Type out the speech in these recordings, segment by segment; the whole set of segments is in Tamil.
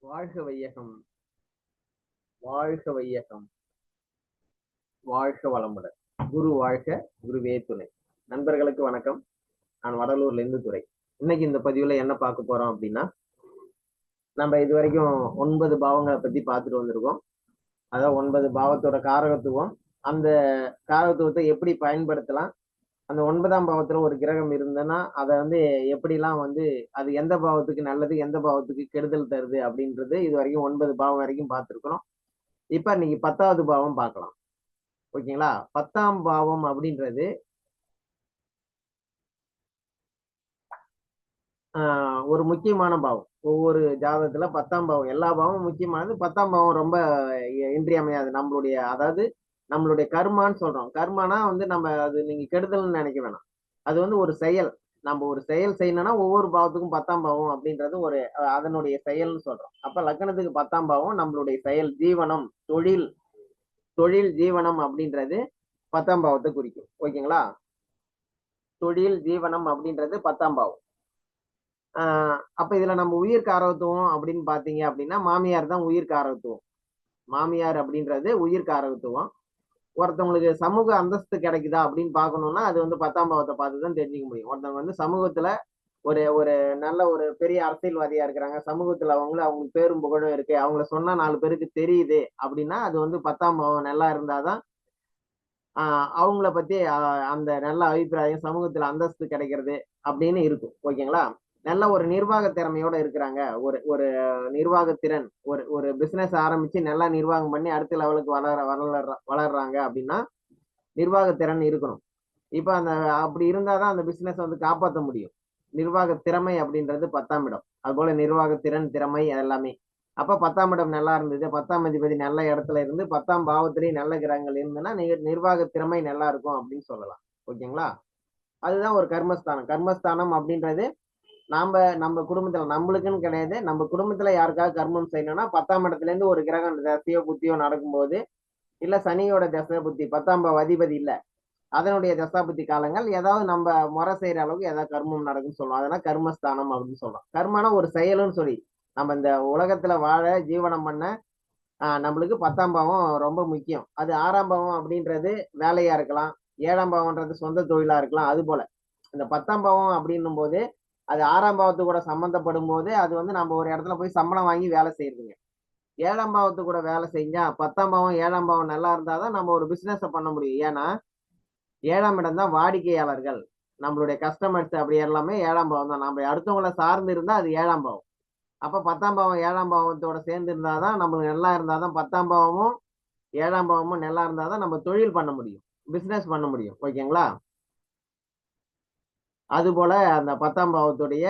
வாழ்க வையகம். வாழ்க வையகம். வாழ்க வளமுடன். குரு வாழ்க குருவே துணை. நண்பர்களுக்கு வணக்கம். நான் வடலூர்ல இருந்து துறை. இன்னைக்கு இந்த பதிவுல என்ன பார்க்க போறோம் அப்படின்னா நம்ம இது வரைக்கும் ஒன்பது பாவங்களை பத்தி பார்த்துட்டு வந்திருக்கோம். அதாவது ஒன்பது பாவத்தோட காரகத்துவம். அந்த காரகத்துவத்தை எப்படி பயன்படுத்தலாம்? அந்த ஒன்பதாம் பாவத்துல ஒரு கிரகம் இருந்ததுன்னா அதை வந்து எப்படிலாம் வந்து அது எந்த பாவத்துக்கு நல்லது எந்த பாவத்துக்கு கெடுதல் தருது அப்படின்றது இது வரைக்கும் ஒன்பது பாவம் வரைக்கும் பார்த்துருக்குறோம். இப்ப இன்னைக்கு பத்தாவது பாவம் பார்க்கலாம். ஓகேங்களா? பத்தாம் பாவம் அப்படின்றது ஆஹ் ஒரு முக்கியமான பாவம். ஒவ்வொரு ஜாதகத்துல பத்தாம் பாவம் எல்லா பாவமும் முக்கியமானது பத்தாம் பாவம் ரொம்ப இன்றியமையாது நம்மளுடைய அதாவது நம்மளுடைய கர்மான்னு சொல்றோம். கர்மானா வந்து நம்ம அது நீங்க கெடுதல்னு நினைக்க வேணாம். அது வந்து ஒரு செயல். நம்ம ஒரு செயல் செய்யணும்னா ஒவ்வொரு பாவத்துக்கும் பத்தாம் பாவம் அப்படின்றது ஒரு அதனுடைய செயல்னு சொல்றோம். அப்ப லக்னத்துக்கு பத்தாம் பாவம் நம்மளுடைய செயல் ஜீவனம் தொழில் தொழில் ஜீவனம் அப்படின்றது பத்தாம் பாவத்தை குறிக்கும். ஓகேங்களா? தொழில் ஜீவனம் அப்படின்றது பத்தாம் பாவம். ஆஹ் அப்ப இதுல நம்ம உயிர் காரகத்துவம் அப்படின்னு பாத்தீங்க அப்படின்னா மாமியார் தான் உயிர் காரகத்துவம் மாமியார் அப்படின்றது உயிர் காரகத்துவம் ஒருத்தவங்களுக்கு சமூக அந்தஸ்து கிடைக்குதா அப்படின்னு பார்க்கணும்னா அது வந்து பத்தாம் பாவத்தை பார்த்து தான் தெரிஞ்சுக்க முடியும். ஒருத்தவங்க வந்து சமூகத்துல ஒரு ஒரு நல்ல ஒரு பெரிய அரசியல்வாதியா இருக்கிறாங்க. சமூகத்துல அவங்கள அவங்களுக்கு பேரும் புகழும் இருக்கு. அவங்கள சொன்னா நாலு பேருக்கு தெரியுது அப்படின்னா அது வந்து பத்தாம் பாவம் நல்லா இருந்தாதான் ஆஹ் அவங்கள பத்தி அந்த நல்ல அபிப்பிராயம் சமூகத்துல அந்தஸ்து கிடைக்கிறது அப்படின்னு இருக்கும். ஓகேங்களா? நல்ல ஒரு நிர்வாக திறமையோட இருக்கிறாங்க. ஒரு ஒரு நிர்வாகத்திறன் ஒரு ஒரு பிசினஸ் ஆரம்பிச்சு நல்லா நிர்வாகம் பண்ணி அடுத்த லெவலுக்கு வளர வளர வளர்றாங்க அப்படின்னா நிர்வாக திறன் இருக்கணும். இப்போ அந்த அப்படி இருந்தாதான் அந்த பிசினஸ் வந்து காப்பாற்ற முடியும். நிர்வாக திறமை அப்படின்றது பத்தாம் இடம். அதுபோல நிர்வாக திறன் திறமை எல்லாமே. அப்போ பத்தாம் இடம் நல்லா இருந்தது. பத்தாம் அதிபதி நல்ல இடத்துல இருந்து பத்தாம் பாவத்திலேயே நல்ல கிரகங்கள் இருந்ததுன்னா நிர்வாக திறமை நல்லா இருக்கும் அப்படின்னு சொல்லலாம். ஓகேங்களா? அதுதான் ஒரு கர்மஸ்தானம். கர்மஸ்தானம் அப்படின்றது நாம நம்ம குடும்பத்துல நம்மளுக்குன்னு கிடையாது. நம்ம குடும்பத்துல யாருக்காவது கர்மம் செய்யணும்னா பத்தாம் இடத்துல இருந்து ஒரு கிரகம் தசையோ புத்தியோ நடக்கும்போது இல்ல சனியோட தசை புத்தி பத்தாம் அதிபதி இல்ல. அதனுடைய தசாபுத்தி காலங்கள் ஏதாவது நம்ம முறை செய்யற அளவுக்கு ஏதாவது கர்மம் நடக்கும்னு சொல்லுவோம். அதனால கர்மஸ்தானம் அப்படின்னு சொல்றோம். கர்மனா ஒரு செயலுன்னு சொல்லி நம்ம இந்த உலகத்துல வாழ ஜீவனம் பண்ண நம்மளுக்கு பத்தாம் பாவம் ரொம்ப முக்கியம். அது ஆறாம் பாவம் அப்படின்றது வேலையா இருக்கலாம் ஏழாம் பாவம்ன்றது சொந்த தொழிலா இருக்கலாம் அது போல. இந்த பத்தாம் பாவம் அப்படின்னும் போது அது ஆறாம் பாவத்து கூட சம்மந்தப்படும் போது அது வந்து நம்ம ஒரு இடத்துல போய் சம்பளம் வாங்கி வேலை செய்யறதுங்க. ஏழாம் பாவத்து கூட வேலை செஞ்சா பத்தாம் பாவம் ஏழாம் பாவம் நல்லா இருந்தாதான் நம்ம ஒரு பிசினஸை பண்ண முடியும். ஏன்னா ஏழாம் இடம் தான் வாடிக்கையாளர்கள். நம்மளுடைய கஸ்டமர்ஸ் அப்படி எல்லாமே ஏழாம் பாவம் தான். நம்ம அடுத்தவங்களை சார்ந்து இருந்தால் அது ஏழாம் பாவம். அப்போ பத்தாம் பாவம் ஏழாம் பாவத்தோட சேர்ந்து இருந்தாதான் நம்மளுக்கு நல்லா இருந்தாதான் பத்தாம் பாவமும் ஏழாம் பாவமும் நல்லா இருந்தால் தான் நம்ம தொழில் பண்ண முடியும். பிஸ்னஸ் பண்ண முடியும். ஓகேங்களா? அதுபோல அந்த பத்தாம் பாவத்துடைய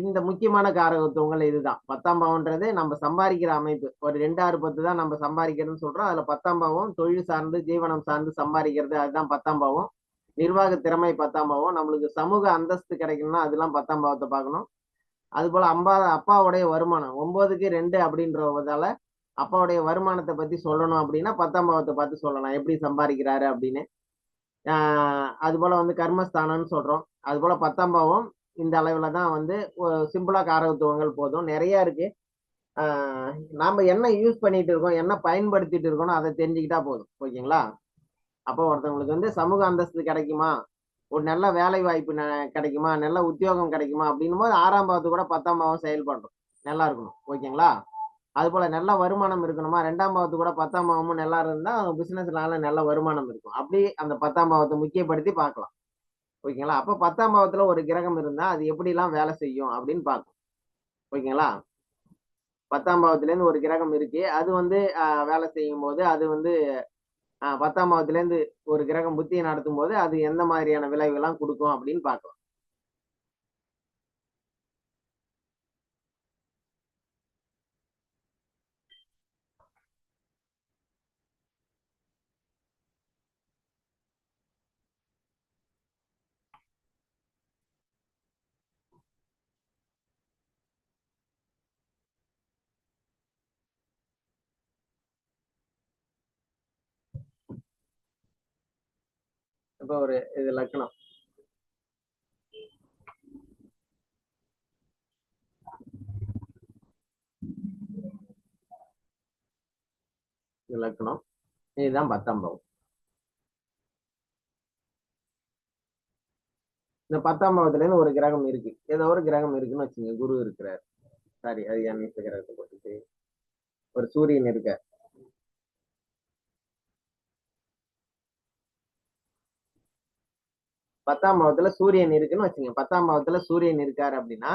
இந்த முக்கியமான காரகத்துவங்கள் இதுதான். பத்தாம் பாவம்ன்றது நம்ம சம்பாதிக்கிற அமைப்பு. ஒரு ரெண்டு ஆறு பத்து தான் நம்ம சம்பாதிக்கிறதுன்னு சொல்றோம். அதுல பத்தாம் பாவம் தொழில் சார்ந்து ஜீவனம் சார்ந்து சம்பாதிக்கிறது அதுதான் பத்தாம் பாவம். நிர்வாக திறமை பத்தாம் பாவம். நம்மளுக்கு சமூக அந்தஸ்து கிடைக்கணும்னா அதெல்லாம் பத்தாம் பாவத்தை பார்க்கணும். அது போல அம்பா அப்பாவுடைய வருமானம். ஒன்பதுக்கு ரெண்டு அப்படின்றதால அப்பாவுடைய வருமானத்தை பத்தி சொல்லணும் அப்படின்னா பத்தாம் பாவத்தை பார்த்து சொல்லலாம். எப்படி சம்பாதிக்கிறாரு அப்படின்னு. அது போல வந்து கர்மஸ்தானம்னு சொல்றோம். அது போல பத்தாம் பாவம் இந்த அளவில் தான் வந்து சிம்பிளாக காரகத்துவங்கள் போதும். நிறைய இருக்கு. நாம் என்ன யூஸ் பண்ணிட்டு இருக்கோம் என்ன பயன்படுத்திட்டு இருக்கோம் அதை தெரிஞ்சுக்கிட்டா போதும். ஓகேங்களா? அப்போ ஒருத்தவங்களுக்கு வந்து சமூக அந்தஸ்து கிடைக்குமா? ஒரு நல்ல வேலை வாய்ப்பு கிடைக்குமா? நல்ல உத்தியோகம் கிடைக்குமா? அப்படின்னும் போது ஆறாம் பாவத்து கூட பத்தாம் பாவம் செயல்படுறோம் நல்லா இருக்கணும். ஓகேங்களா? அது போல நல்ல வருமானம் இருக்கணுமா? ரெண்டாம் பாவத்து கூட பத்தாம் பாவமும் நல்லா இருந்தா பிசினஸ்னால நல்ல வருமானம் இருக்கும். அப்படி அந்த பத்தாம் பாவத்தை முக்கியப்படுத்தி பார்க்கலாம். ஓகேங்களா? அப்ப பத்தாம் பாவத்துல ஒரு கிரகம் இருந்தா அது எப்படிலாம் வேலை செய்யும் அப்படின்னு பார்க்கும் ஓகேங்களா? பத்தாம் பாவத்துலேருந்து ஒரு கிரகம் இருக்கு அது வந்து ஆஹ், வேலை செய்யும் போது அது வந்து ஆஹ், பத்தாம் பாவத்துலேருந்து ஒரு கிரகம் புத்தியை நடத்தும் போது அது எந்த மாதிரியான விளைவுகள்லாம் கொடுக்கும் அப்படின்னு பார்க்கலாம். இப்ப ஒரு இது லக்னம் லக்னம் இதுதான் பத்தாம் பாவம் இந்த பத்தாம் பாவத்துலேருந்து ஒரு கிரகம் இருக்கு. ஏதோ ஒரு கிரகம் இருக்குன்னு வச்சுங்க. குரு இருக்கிறார். சாரி அது என் கிரகத்தை போட்டுட்டு ஒரு சூரியன் இருக்கார். பத்தாம் பாவத்துல சூரியன் இருக்குன்னு வச்சுங்க. பத்தாம் பாவத்துல சூரியன் இருக்காரு அப்படின்னா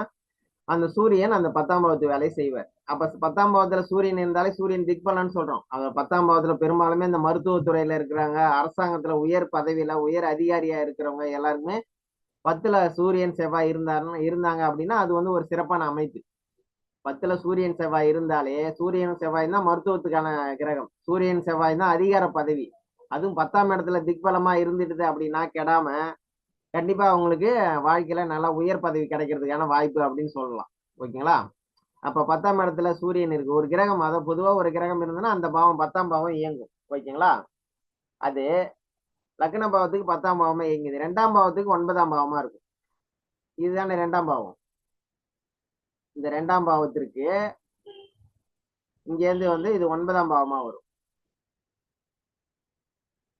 அந்த சூரியன் அந்த பத்தாம் பாவத்து வேலையை செய்வார். அப்ப பத்தாம் பாவத்துல சூரியன் இருந்தாலே சூரியன் திக்பலன்னு சொல்றோம். அவர் பத்தாம் பாவத்துல பெரும்பாலுமே இந்த மருத்துவத்துறையில இருக்கிறாங்க அரசாங்கத்துல உயர் பதவியில உயர் அதிகாரியா இருக்கிறவங்க எல்லாருமே பத்துல சூரியன் செவ்வாய் இருந்தாருன்னு இருந்தாங்க அப்படின்னா அது வந்து ஒரு சிறப்பான அமைப்பு. பத்துல சூரியன் செவ்வாய் இருந்தாலே சூரியன் செவ்வாய் தான் மருத்துவத்துக்கான கிரகம். சூரியன் செவ்வாய் தான் அதிகார பதவி. அதுவும் பத்தாம் இடத்துல திக்பலமா இருந்துடுது அப்படின்னா கெடாம கண்டிப்பா அவங்களுக்கு வாழ்க்கையில நல்லா உயர் பதவி கிடைக்கிறதுக்கான வாய்ப்பு அப்படின்னு சொல்லலாம். ஓகேங்களா? அப்ப பத்தாம் இடத்துல சூரியன் இருக்கு. ஒரு கிரகம் அதை பொதுவா ஒரு கிரகம் இருந்ததுன்னா அந்த பாவம் பத்தாம் பாவம் இயங்கும். ஓகேங்களா? அது லக்ன பாவத்துக்கு பத்தாம் பாவமா இயங்குது. ரெண்டாம் பாவத்துக்கு ஒன்பதாம் பாவமா இருக்கும். இதுதானே ரெண்டாம் பாவம். இந்த ரெண்டாம் பாவத்திற்கு இங்கேருந்து வந்து இது ஒன்பதாம் பாவமா வரும்.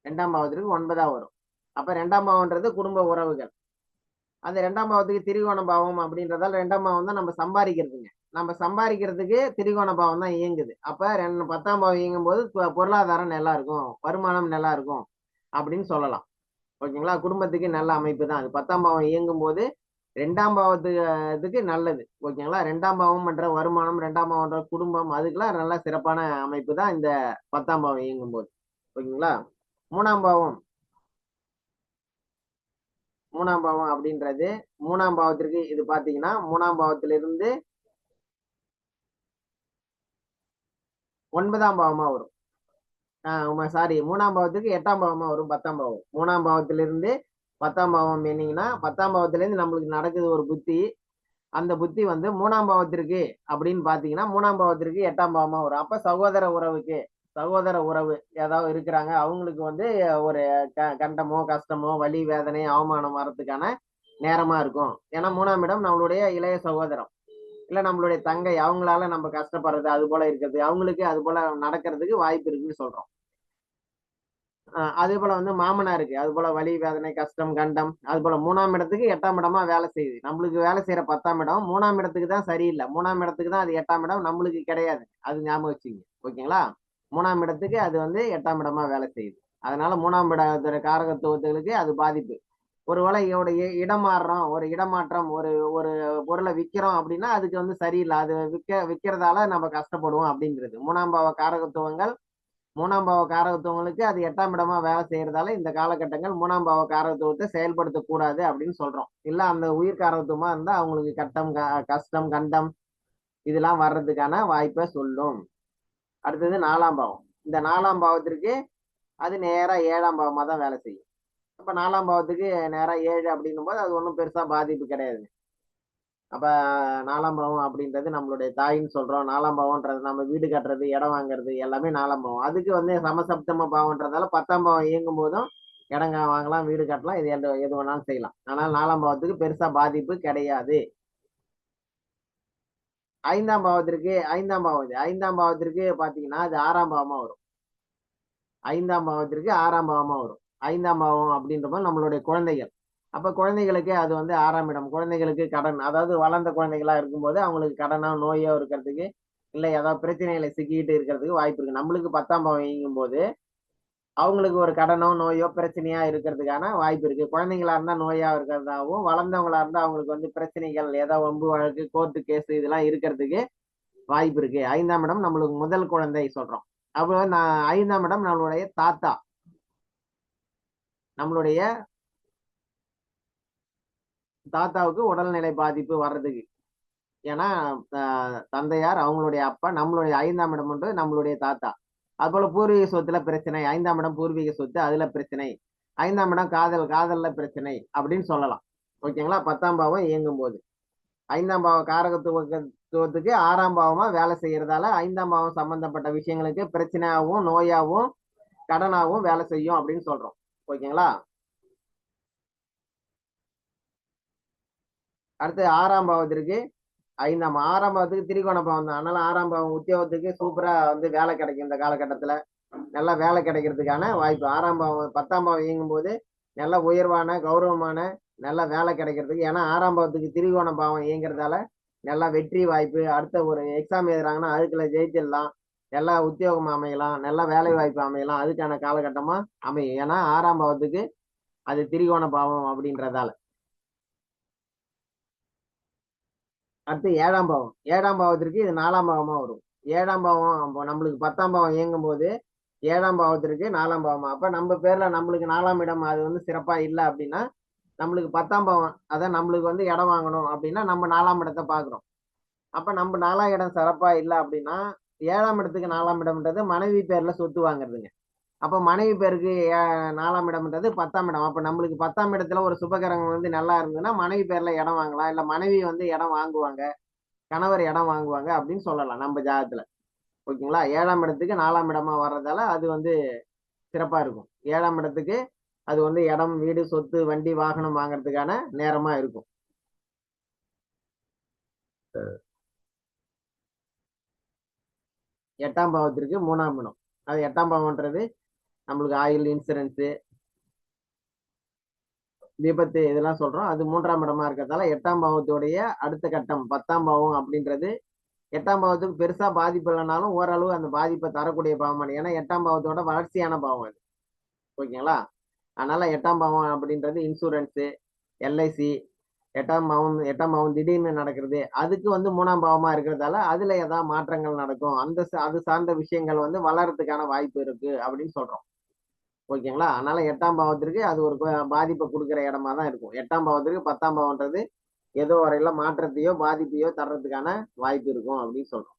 ரெண்டாம் பாவத்திற்கு ஒன்பதா வரும். அப்ப ரெண்டாம் பாவம்ன்றது குடும்ப உறவுகள். அந்த ரெண்டாம் பாவத்துக்கு திரிகோண பாவம் அப்படின்றதால ரெண்டாம் பாவம் தான் நம்ம சம்பாதிக்கிறதுங்க. நம்ம சம்பாதிக்கிறதுக்கு திரிகோண பாவம் தான் இயங்குது. அப்ப ரெண்டு பத்தாம் பாவம் இயங்கும் போது பொருளாதாரம் நல்லா இருக்கும். வருமானம் நல்லா இருக்கும் அப்படின்னு சொல்லலாம். ஓகேங்களா? குடும்பத்துக்கு நல்ல அமைப்பு தான். அது பத்தாம் பாவம் இயங்கும் போது ரெண்டாம் பாவத்துக்கு நல்லது. ஓகேங்களா? ரெண்டாம் பாவம் பண்ற வருமானம் ரெண்டாம் பாவம்ன்ற குடும்பம் அதுக்கெல்லாம் நல்ல சிறப்பான அமைப்பு தான் இந்த பத்தாம் பாவம் இயங்கும் போது ஓகேங்களா? மூணாம் பாவம். மூணாம் பாவம் அப்படின்றது மூணாம் பாவத்திற்கு இது பாத்தீங்கன்னா மூணாம் பாவத்திலிருந்து ஒன்பதாம் பாவமா வரும். ஆஹ் சாரி மூணாம் பாவத்துக்கு எட்டாம் பாவமா வரும் பத்தாம் பாவம். மூணாம் பாவத்திலிருந்து பத்தாம் பாவம் என்னீங்கன்னா பத்தாம் பாவத்திலேருந்து நம்மளுக்கு நடக்குது ஒரு புத்தி. அந்த புத்தி வந்து மூணாம் பாவத்திற்கு அப்படின்னு பாத்தீங்கன்னா மூணாம் பாவத்திற்கு எட்டாம் பாவமா வரும். அப்ப சகோதர உறவுக்கு சகோதர உறவு ஏதாவது இருக்கிறாங்க. அவங்களுக்கு வந்து ஒரு க கண்டமோ கஷ்டமோ வலி வேதனை அவமானம் வர்றதுக்கான நேரமா இருக்கும். ஏன்னா மூணாம் இடம் நம்மளுடைய இளைய சகோதரம். இல்ல நம்மளுடைய தங்கை அவங்களால நம்ம கஷ்டப்படுறது அது போல இருக்கிறது அவங்களுக்கு அது போல நடக்கிறதுக்கு வாய்ப்பு இருக்குன்னு சொல்றோம். ஆஹ் அதே போல வந்து மாமனாருக்கு அது போல வலி வேதனை கஷ்டம் கண்டம் அது போல மூணாம் இடத்துக்கு எட்டாம் இடமா வேலை செய்யுது. நம்மளுக்கு வேலை செய்யற பத்தாம் இடம் மூணாம் இடத்துக்கு தான் சரியில்லை. மூணாம் இடத்துக்கு தான் அது எட்டாம் இடம் நம்மளுக்கு கிடையாது. அது ஞாபகம் வச்சுங்க ஓகேங்களா? மூணாம் இடத்துக்கு அது வந்து எட்டாம் இடமா வேலை செய்யுது. அதனால மூணாம் இடத்தோட காரகத்துவத்துகளுக்கு அது பாதிப்பு. ஒருவேளை இதோட இடம் மாறுறோம் ஒரு இடமாற்றம் ஒரு ஒரு பொருளை விற்கிறோம் அப்படின்னா அதுக்கு வந்து சரியில்லை. அது விற்க விற்கிறதால நம்ம கஷ்டப்படுவோம் அப்படிங்கிறது. மூணாம் பாவ காரகத்துவங்கள் மூணாம் பாவ காரகத்துவங்களுக்கு அது எட்டாம் இடமா வேலை செய்யறதால இந்த காலகட்டங்கள் மூணாம் பாவ காரகத்துவத்தை செயல்படுத்தக்கூடாது அப்படின்னு சொல்றோம். இல்ல அந்த உயிர் காரகத்துவமா இருந்தா அவங்களுக்கு கட்டம் க- கஷ்டம் கண்டம் இதெல்லாம் வர்றதுக்கான வாய்ப்பை சொல்லும். அடுத்தது நாலாம் பாவம். இந்த நாலாம் பாவத்திற்கு அது நேராக ஏழாம் பாவமாக தான் வேலை செய்யும். அப்போ நாலாம் பாவத்துக்கு நேராக ஏழு அப்படின்னும் போது அது ஒன்றும் பெருசாக பாதிப்பு கிடையாதுங்க அப்போ நாலாம் பாவம் அப்படின்றது நம்மளுடைய தாயின்னு சொல்கிறோம் நாலாம் பாவம்ன்றது நம்ம வீடு கட்டுறது இடம் வாங்குறது எல்லாமே நாலாம் பாவம். அதுக்கு வந்து சமசப்தம பாவம்ன்றதால பத்தாம் பாவம் இயங்கும் போதும் இடங்க வாங்கலாம் வீடு கட்டலாம் இது எந்த எது வேணாலும் செய்யலாம். ஆனால் நாலாம் பாவத்துக்கு பெருசாக பாதிப்பு கிடையாது. ஐந்தாம் பாவத்திற்கு ஐந்தாம் பாவம் ஐந்தாம் பாவத்திற்கு பாத்தீங்கன்னா அது ஆறாம் பாவமா வரும். ஐந்தாம் பாவத்திற்கு ஆறாம் பாவமா வரும். ஐந்தாம் பாவம் போது நம்மளுடைய குழந்தைகள். அப்ப குழந்தைகளுக்கு அது வந்து ஆறாம் இடம். குழந்தைகளுக்கு கடன் அதாவது வளர்ந்த குழந்தைகளா இருக்கும்போது அவங்களுக்கு கடனோ நோயோ இருக்கிறதுக்கு இல்லை ஏதாவது பிரச்சனைகளை சிக்கிக்கிட்டு இருக்கிறதுக்கு வாய்ப்பு இருக்கு. நம்மளுக்கு பத்தாம் பாவம் இயங்கும் போது அவங்களுக்கு ஒரு கடனோ நோயோ பிரச்சனையா இருக்கிறதுக்கான வாய்ப்பு இருக்கு. குழந்தைங்களா இருந்தா நோயா இருக்கிறதாவும் வளர்ந்தவங்களா இருந்தா அவங்களுக்கு வந்து பிரச்சனைகள் ஏதோ வம்பு வழக்கு கோர்ட்டு கேஸ் இதெல்லாம் இருக்கிறதுக்கு வாய்ப்பு இருக்கு. ஐந்தாம் இடம் நம்மளுக்கு முதல் குழந்தை சொல்றோம். அப்போ நான் ஐந்தாம் இடம் நம்மளுடைய தாத்தா. நம்மளுடைய தாத்தாவுக்கு உடல்நிலை பாதிப்பு வர்றதுக்கு. ஏன்னா தந்தையார் அவங்களுடைய அப்பா நம்மளுடைய ஐந்தாம் இடம் வந்து நம்மளுடைய தாத்தா. அதுபோல பூர்வீக சொத்துல பிரச்சனை ஐந்தாம் இடம் பூர்வீக சொத்து அதுல பிரச்சனை ஐந்தாம் இடம் காதல் காதல்ல பிரச்சனை அப்படின்னு சொல்லலாம். ஓகேங்களா பத்தாம் பாவம் இயங்கும் போது ஐந்தாம் பாவ காரகத்துவத்துவத்துக்கு ஆறாம் பாவமா வேலை செய்யறதால ஐந்தாம் பாவம் சம்பந்தப்பட்ட விஷயங்களுக்கு பிரச்சனையாகவும் நோயாகவும் கடனாகவும் வேலை செய்யும் அப்படின்னு சொல்றோம். ஓகேங்களா அடுத்து ஆறாம் பாவத்திற்கு ஐந்தாம் ஆறாம் பாவத்துக்கு திரிகோண பாவம் தான். அதனால ஆறாம் பாவம் உத்தியோகத்துக்கு சூப்பரா வந்து வேலை கிடைக்கும் இந்த காலகட்டத்துல. நல்லா வேலை கிடைக்கிறதுக்கான வாய்ப்பு. ஆறாம் பாவம் பத்தாம் பாவம் இயங்கும் போது நல்ல உயர்வான கௌரவமான நல்ல வேலை கிடைக்கிறதுக்கு. ஏன்னா ஆறாம் பாவத்துக்கு திரிகோண பாவம் இயங்குறதால நல்லா வெற்றி வாய்ப்பு. அடுத்த ஒரு எக்ஸாம் எழுதுறாங்கன்னா அதுக்குள்ள ஜெயிச்சிடலாம். நல்லா உத்தியோகம் அமையலாம். நல்ல வேலை வாய்ப்பு அமையலாம். அதுக்கான காலகட்டமா அமையும். ஏன்னா ஆறாம் பாவத்துக்கு அது திரிகோண பாவம் அப்படின்றதால. அடுத்து ஏழாம் பாவம். ஏழாம் பாவத்திற்கு இது நாலாம் பாவமா வரும். ஏழாம் பாவம் நம்மளுக்கு பத்தாம் பாவம் இயங்கும் போது ஏழாம் பாவத்திற்கு நாலாம் பாவமா. அப்ப நம்ம பேர்ல நம்மளுக்கு நாலாம் இடம் அது வந்து சிறப்பா இல்லை அப்படின்னா நம்மளுக்கு பத்தாம் பாவம் அதான் நம்மளுக்கு வந்து இடம் வாங்கணும் அப்படின்னா நம்ம நாலாம் இடத்தை பாக்குறோம் அப்ப நம்ம நாலாம் இடம் சிறப்பா இல்லை அப்படின்னா ஏழாம் இடத்துக்கு நாலாம் இடம்ன்றது மனைவி பேர்ல சொத்து வாங்குறதுங்க. அப்போ மனைவி பேருக்கு ஏ- நாலாம் இடம்ன்றது பத்தாம் இடம். அப்போ நம்மளுக்கு பத்தாம் இடத்துல ஒரு சுபகரகம் வந்து நல்லா இருந்ததுன்னா மனைவி பேர்ல இடம் வாங்கலாம். இல்லை மனைவி வந்து இடம் வாங்குவாங்க. கணவர் இடம் வாங்குவாங்க அப்படின்னு சொல்லலாம் நம்ம ஜாதகத்துல ஓகேங்களா? ஏழாம் இடத்துக்கு நாலாம் இடமா வர்றதால அது வந்து சிறப்பா இருக்கும். ஏழாம் இடத்துக்கு அது வந்து இடம் வீடு சொத்து வண்டி வாகனம் வாங்குறதுக்கான நேரமா இருக்கும். எட்டாம் பாவத்திற்கு மூணாம் இடம். அது எட்டாம் பாவம்ன்றது நம்மளுக்கு ஆயில் இன்சூரன்ஸு விபத்து இதெல்லாம் சொல்றோம். அது மூன்றாம் இடமா இருக்கிறதால எட்டாம் பாவத்துடைய அடுத்த கட்டம் பத்தாம் பாவம் அப்படின்றது. எட்டாம் பாவத்துக்கு பெருசா பாதிப்பு இல்லைனாலும் ஓரளவு அந்த பாதிப்பை தரக்கூடிய பாவம் ஏன்னா எட்டாம் பாவத்தோட வளர்ச்சியான பாவம் அது. ஓகேங்களா? அதனால எட்டாம் பாவம் அப்படின்றது இன்சூரன்ஸு எல்ஐசி எட்டாம் பாவம் எட்டாம் பாவம் திடீர்னு நடக்கிறது. அதுக்கு வந்து மூணாம் பாவமா இருக்கிறதால அதுல ஏதாவது மாற்றங்கள் நடக்கும். அந்த அது சார்ந்த விஷயங்கள் வந்து வளர்றதுக்கான வாய்ப்பு இருக்கு அப்படின்னு சொல்றோம். ஓகேங்களா? அதனால எட்டாம் பாவத்திற்கு அது ஒரு பாதிப்பை கொடுக்குற இடமா தான் இருக்கும். எட்டாம் பாவத்திற்கு பத்தாம் பாவம்ன்றது ஏதோ வரையில மாற்றத்தையோ பாதிப்பையோ தர்றதுக்கான வாய்ப்பு இருக்கும் அப்படின்னு சொல்றோம்.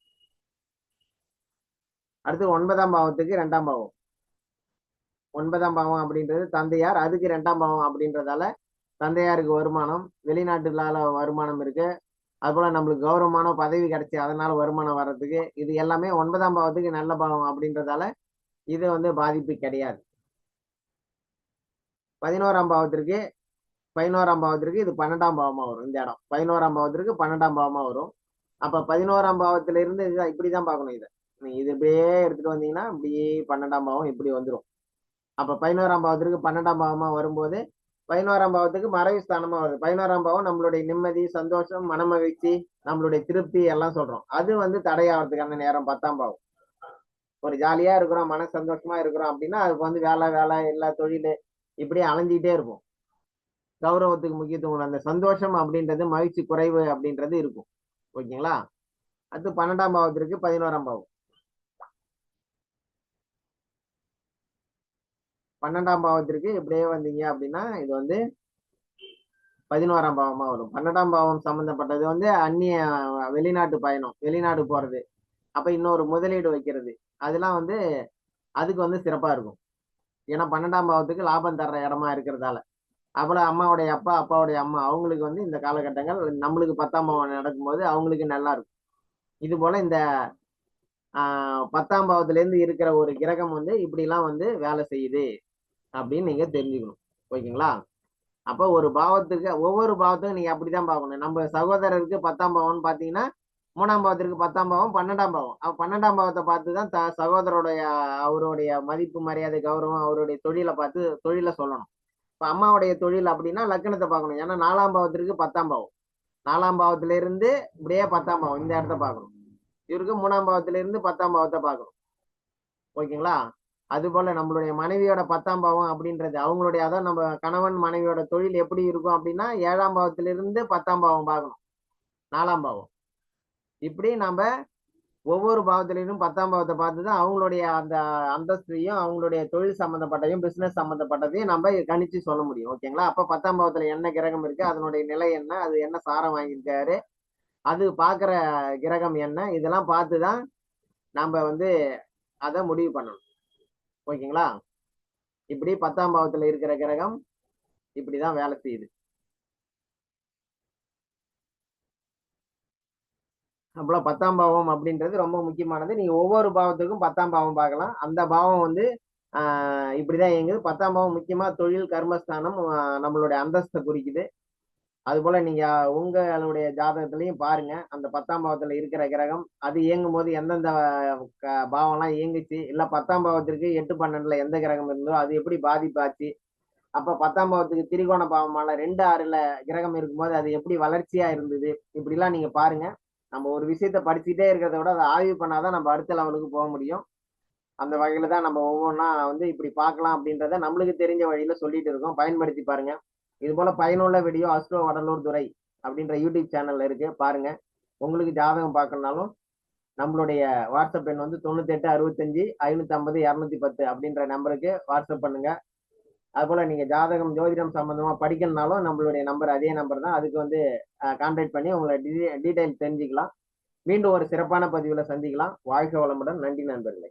அடுத்து ஒன்பதாம் பாவத்துக்கு ரெண்டாம் பாவம். ஒன்பதாம் பாவம் அப்படின்றது தந்தையார் அதுக்கு ரெண்டாம் பாவம் அப்படின்றதால தந்தையாருக்கு வருமானம் வெளிநாட்டுகளால வருமானம் இருக்கு. அதுபோல நம்மளுக்கு கௌரவமான பதவி கிடைச்சி அதனால வருமானம் வர்றதுக்கு இது எல்லாமே ஒன்பதாம் பாவத்துக்கு நல்ல பாவம் அப்படின்றதால இது வந்து பாதிப்பு கிடையாது. பதினோராம் பாவத்திற்கு பதினோராம் பாவத்திற்கு இது பன்னெண்டாம் பாவமா வரும் இந்த இடம். பதினோராம் பாவத்திற்கு பன்னெண்டாம் பாவமா வரும். அப்ப பதினோராம் பாவத்துல இருந்து இதுதான் இப்படிதான் பார்க்கணும் இதை. நீங்க இது இப்படியே எடுத்துட்டு வந்தீங்கன்னா இப்படியே பன்னெண்டாம் பாவம் இப்படி வந்துடும் அப்ப பதினோராம் பாவத்திற்கு பன்னெண்டாம் பாவமா வரும்போது பதினோராம் பாவத்துக்கு மறைவு ஸ்தானமா வருது. பதினோராம் பாவம் நம்மளுடைய நிம்மதி சந்தோஷம் மனமகிழ்ச்சி நம்மளுடைய திருப்தி எல்லாம் சொல்றோம். அது வந்து தடையாகிறதுக்கான நேரம் பத்தாம் பாவம். ஒரு ஜாலியா இருக்கிறோம் மன சந்தோஷமா இருக்கிறோம் அப்படின்னா அதுக்கு வந்து வேலை வேலை எல்லா தொழில் இப்படியே அலைஞ்சிக்கிட்டே இருப்போம். கௌரவத்துக்கு முக்கியத்துவம் அந்த சந்தோஷம் அப்படின்றது மகிழ்ச்சி குறைவு அப்படின்றது இருக்கும். ஓகேங்களா? அடுத்து பன்னெண்டாம் பாவத்திற்கு பதினோராம் பாவம். பன்னெண்டாம் பாவத்திற்கு இப்படியே வந்தீங்க அப்படின்னா இது வந்து பதினோராம் பாவமா வரும். பன்னெண்டாம் பாவம் சம்பந்தப்பட்டது வந்து அந்நிய வெளிநாட்டு பயணம் வெளிநாடு போறது. அப்ப இன்னொரு முதலீடு வைக்கிறது. அதெல்லாம் வந்து அதுக்கு வந்து சிறப்பா இருக்கும். ஏன்னா பன்னெண்டாம் பாவத்துக்கு லாபம் தர்ற இடமா இருக்கிறதால. அப்புறம் அம்மாவுடைய அப்பா அப்பாவுடைய அம்மா அவங்களுக்கு வந்து இந்த காலகட்டங்கள் நம்மளுக்கு பத்தாம் பாவம் நடக்கும்போது அவங்களுக்கு நல்லா இருக்கும். இது போல இந்த பத்தாம் பாவத்துல இருந்து இருக்கிற ஒரு கிரகம் வந்து இப்படிலாம் வந்து வேலை செய்யுது அப்படின்னு நீங்க தெரிஞ்சுக்கணும். ஓகேங்களா? அப்போ ஒரு பாவத்துக்கு ஒவ்வொரு பாவத்துக்கும் நீங்க அப்படிதான் பார்க்கணும் நம்ம சகோதரருக்கு பத்தாம் பாவம்னு பாத்தீங்கன்னா மூணாம் பாவத்திற்கு பத்தாம் பாவம் பன்னெண்டாம் பாவம். அவ பன்னெண்டாம் பாவத்தை பார்த்து தான் த சகோதரோடைய அவருடைய மதிப்பு மரியாதை கௌரவம் அவருடைய தொழிலை பார்த்து தொழிலை சொல்லணும். இப்ப அம்மாவுடைய தொழில் அப்படின்னா லக்கணத்தை பார்க்கணும். ஏன்னா நாலாம் பாவத்திற்கு பத்தாம் பாவம். நாலாம் பாவத்துல இருந்து இப்படியே பத்தாம் பாவம். இந்த இடத்த பார்க்கணும். இவருக்கு மூணாம் பாவத்துல இருந்து பத்தாம் பாவத்தை பார்க்கணும். ஓகேங்களா? அது போல நம்மளுடைய மனைவியோட பத்தாம் பாவம் அப்படின்றது அவங்களுடைய அதான் நம்ம கணவன் மனைவியோட தொழில் எப்படி இருக்கும் அப்படின்னா ஏழாம் பாவத்திலிருந்து பத்தாம் பாவம் பார்க்கணும். நாலாம் பாவம். இப்படி நம்ம ஒவ்வொரு பாவத்திலையும் பத்தாம் பாவத்தை பார்த்து தான் அவங்களுடைய அந்த அந்தஸ்தையும் அவங்களுடைய தொழில் சம்மந்தப்பட்டையும் பிசினஸ் சம்மந்தப்பட்டதையும் நம்ம கணிச்சு சொல்ல முடியும். ஓகேங்களா? அப்ப பத்தாம் பாவத்துல என்ன கிரகம் இருக்கு? அதனுடைய நிலை என்ன? அது என்ன சாரம் வாங்கியிருக்காரு? அது பார்க்குற கிரகம் என்ன? இதெல்லாம் பார்த்து தான் நம்ம வந்து அதை முடிவு பண்ணணும். ஓகேங்களா? இப்படி பத்தாம் பாவத்துல இருக்கிற கிரகம் இப்படிதான் வேலை செய்யுது. நம்மள பத்தாம் பாவம் அப்படின்றது ரொம்ப முக்கியமானது. நீங்க ஒவ்வொரு பாவத்துக்கும் பத்தாம் பாவம் பார்க்கலாம். அந்த பாவம் வந்து ஆஹ் இப்படிதான் இயங்குது. பத்தாம் பாவம் முக்கியமா தொழில் கர்மஸ்தானம் நம்மளுடைய அந்தஸ்தை குறிக்குது. அது போல நீங்க உங்களுடைய ஜாதகத்திலையும் பாருங்க. அந்த பத்தாம் பாவத்துல இருக்கிற கிரகம் அது இயங்கும் போது எந்தெந்த க- பாவம்லாம் இயங்குச்சு? இல்ல பத்தாம் பாவத்திற்கு எட்டு பன்னெண்டுல எந்த கிரகம் இருந்தோ அது எப்படி பாதிப்பாச்சு? அப்ப பத்தாம் பாவத்துக்கு திரிகோண பாவமான ரெண்டு ஆறுல கிரகம் இருக்கும்போது அது எப்படி வளர்ச்சியா இருந்தது? இப்படிலாம் நீங்க பாருங்க. நம்ம ஒரு விஷயத்த படிச்சுட்டே இருக்கிறத விட அதை ஆய்வு பண்ணாதான் நம்ம அடுத்த லெவலுக்கு போக முடியும். அந்த வகையில தான் நம்ம ஒவ்வொன்றா வந்து இப்படி பார்க்கலாம் அப்படின்றத நம்மளுக்கு தெரிஞ்ச வழியில சொல்லிட்டு இருக்கோம். பயன்படுத்தி பாருங்க. இது போல பயனுள்ள வீடியோ அஸ்ட்ரோ வடலூர் துறை அப்படின்ற யூடியூப் சேனல்ல இருக்கு. பாருங்க. உங்களுக்கு ஜாதகம் பார்க்கணுனாலும் நம்மளுடைய வாட்ஸ்அப் எண் வந்து தொண்ணூத்தெட்டு அறுபத்தஞ்சு ஐநூத்தி ஐம்பது இரநூத்தி பத்து அப்படின்ற நம்பருக்கு வாட்ஸ்அப் பண்ணுங்க. அதுபோல நீங்க ஜாதகம் ஜோதிடம் சம்பந்தமா படிக்கணும்னாலும் நம்மளுடைய நம்பர் அதே நம்பர் தான். அதுக்கு வந்து கான்டாக்ட் பண்ணி உங்களை டீடைல் தெரிஞ்சுக்கலாம். மீண்டும் ஒரு சிறப்பான பதிவுல சந்திக்கலாம். வாழ்க வளமுடன். நன்றி நண்பர்களே.